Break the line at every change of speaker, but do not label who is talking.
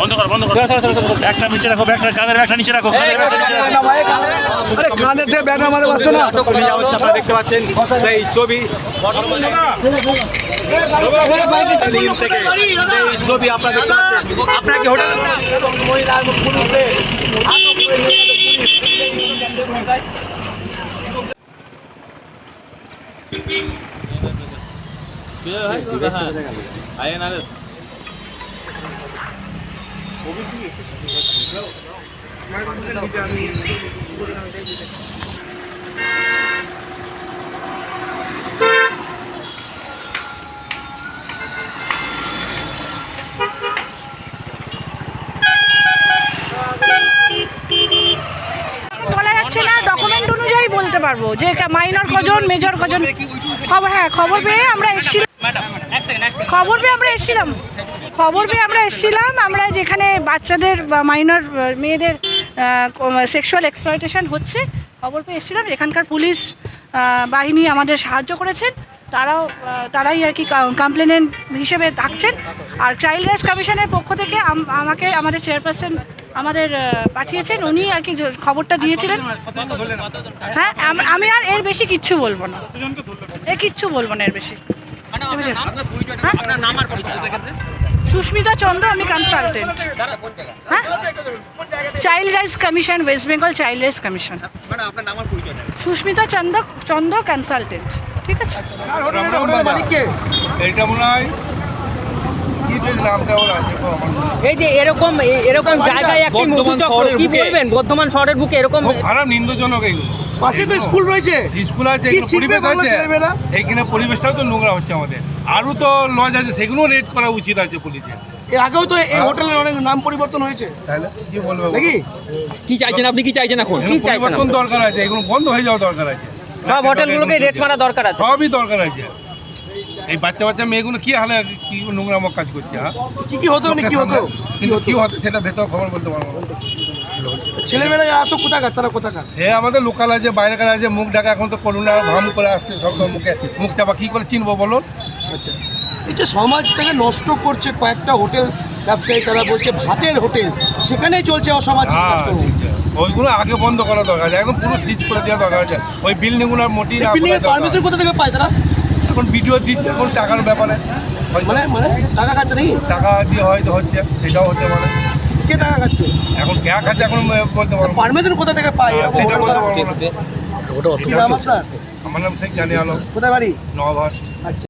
বন্ধ কর বন্ধ কর একটা নিচে রাখো ব্যাগটা কাঁধের ব্যাগটা নিচে রাখো
আরে কাঁধের থেকে মারতে পারছ না
আপনারা দেখতে পাচ্ছেন সেই ছবি এই ছবি আপনারা দেখতে পাচ্ছেন আপনাকে হোটেল মহিলা এবং পুরুষদের আটক করে নিয়ে পুলিশ
বলা না ডকুমেন্ট অনুযায়ী বলতে পারব যে মাইনর কজন মেজর কজন। খবর হ্যাঁ খবর পেয়ে আমরা এসেছিলাম খবর পেয়ে আমরা এসেছিলাম। খবর পেয়ে আমরা এসেছিলাম। আমরা যেখানে বাচ্চাদের, বা মাইনর মেয়েদের সেক্সুয়াল এক্সপ্লয়টেশন হচ্ছে, খবর পেয়ে এসেছিলাম। এখানকার পুলিশ বাহিনী আমাদের সাহায্য করেছেন। তারাও তারাই আর কি কমপ্লেনেন্ট হিসেবে থাকছেন। আর চাইল্ড রাইটস কমিশনের পক্ষ থেকে আম- আমাকে, আমাদের চেয়ারপারসন আমাদের পাঠিয়েছেন। উনি আর কি খবরটা দিয়েছিলেন। হ্যাঁ আম- আর এর বেশি কিচ্ছু বলব না। এ কিচ্ছু বলব না এর বেশি? সুস্মিতা চন্দ্র আমি কনসালটেন্ট হ্যাঁ? Child rights commission West Bengal child rights commission Susmita Chandra Chandra consultant ঠিক আছে
এটা মনে হয় কি বেশ নামটা ওর আছে গো, আমার মনে হয়।
এই যে এরকম এরকম জায়গায় একটি মধুচক্র কি বলবেন? বর্ধমান শহরের বুকে এরকম
খারাপ নিন্দজনক
পাশে তো স্কুল রয়েছে।
স্কুল আছে পরিবেশ আছে। এইখানে পরিবেশটাও তো নোংরা হচ্ছে আমাদের। আরও তো লজ আছে সেগুলো রেড করা উচিত আছে পুলিশের
এর আগেও তো এই হোটেলের অনেক নাম পরিবর্তন হয়েছে।
তাহলে কি বলব
নাকি?
কি চাইছেন আপনি কি চাইছেন এখন? কি চাইছেন
পরিবর্তন দরকার আছে এগুলো বন্ধ হয়ে যাওয়া দরকার আছে।
সব হোটেলগুলোকে রেট মারা দরকার আছে।
সবই দরকার আছে। এই বাচ্চা বাচ্চা মেয়েগুলো কি হালে কি নোংরামক কাজ করছে হ্যাঁ?
কি কি হতো কি হতো?
কিন্তু কি হতো সেটা ভেতর খবর বলতে পারব।
ছেলেমেয়েরা যারা আসো কোথাকার? তারা কোথাকার?
সে আমাদের লোকাল আছে বাইরেকার আছে মুখ ঢাকা এখন তো করোনা ভাম করে আসছে সব মুখে। মুখ চাপা কি করে চিনবো বলুন?
আচ্ছা। এই যে সমাজটাকে নষ্ট করছে কয়েকটা হোটেল ব্যবসায়ী তারা বলছে ভাতের হোটেল সেখানেই চলছে অসামাজিক
হ্যাঁ। ওইগুলো আগে বন্ধ করা দরকার আছে এখন পুরো সিজ করে দেওয়া দরকার আছে। ওই বিল্ডিংগুলো মোটি না
বিল্ডিং এর
করা
পারমিশন কোথা থেকে পায় তারা?
এখন ভিডিও দিচ্ছে এখন টাকার ব্যাপারে।
মানে মানে টাকা খাচ্ছে নাকি?
টাকা দিয়ে হয়তো হচ্ছে সেটাও হতে পারে।
কে টাকা খাচ্ছে?
এখন কে খাচ্ছে এখন বলতে পারব।
পারমিশন কোথা থেকে পাই
হ্যাঁ, সেটা বলতে পারব না।
আপনার?
আমার নাম সেই জানি আলো
কোথায় বাড়ি?
নভার
আচ্ছা।